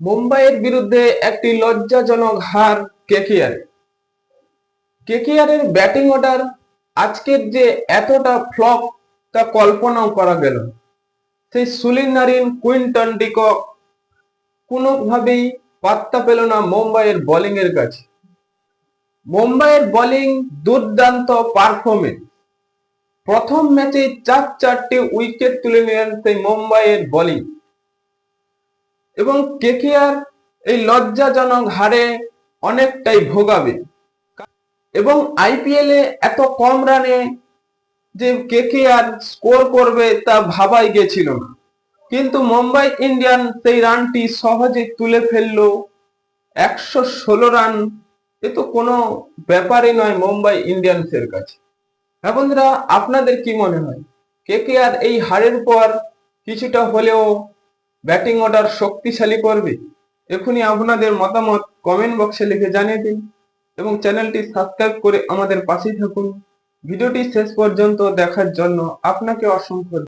মুম্বাইয়ের বিরুদ্ধে একটি লজ্জাজনক হার কেকেআর। কেকেআরের ব্যাটিং অর্ডার আজকের যে এতটা ফ্লপ তা কল্পনাও করা গেল। সেই সুনীল নারিন কুইন্টন ডিকক কোনোভাবেই পাত্তা পেল না মুম্বাইয়ের বোলিং এর কাছে। মুম্বাইয়ের বোলিং দুর্দান্ত পারফরমেন্স। প্রথম ম্যাচে চার চারটি উইকেট তুলে নিলেন সেই মুম্বাইয়ের বোলিং। এবং কেকেআর এই লজ্জাজনক হারে অনেকটাই ভোগাবে। এবং আইপিএলে এত কম রানে যে কেকেআর স্কোর করবে তা ভাবাই গেছিল না। কিন্তু মুম্বাই ইন্ডিয়ান সেই রানটি সহজে তুলে ফেলল। একশো ষোলো রান এ তো কোনো ব্যাপারই নয় মুম্বাই ইন্ডিয়ান্সের কাছে। হ্যাঁ বন্ধুরা, আপনাদের কি মনে হয়? কেকেআর এই হারের পর কিছুটা হলেও ব্যাটিং অর্ডার শক্তিশালী করবে। এখনই আপনাদের মতামত কমেন্ট বক্সে লিখে জানিয়ে দিন এবং চ্যানেলটি সাবস্ক্রাইব করে আমাদের পাশেই থাকুন। ভিডিওটি শেষ পর্যন্ত দেখার জন্য আপনাকে অসংখ্য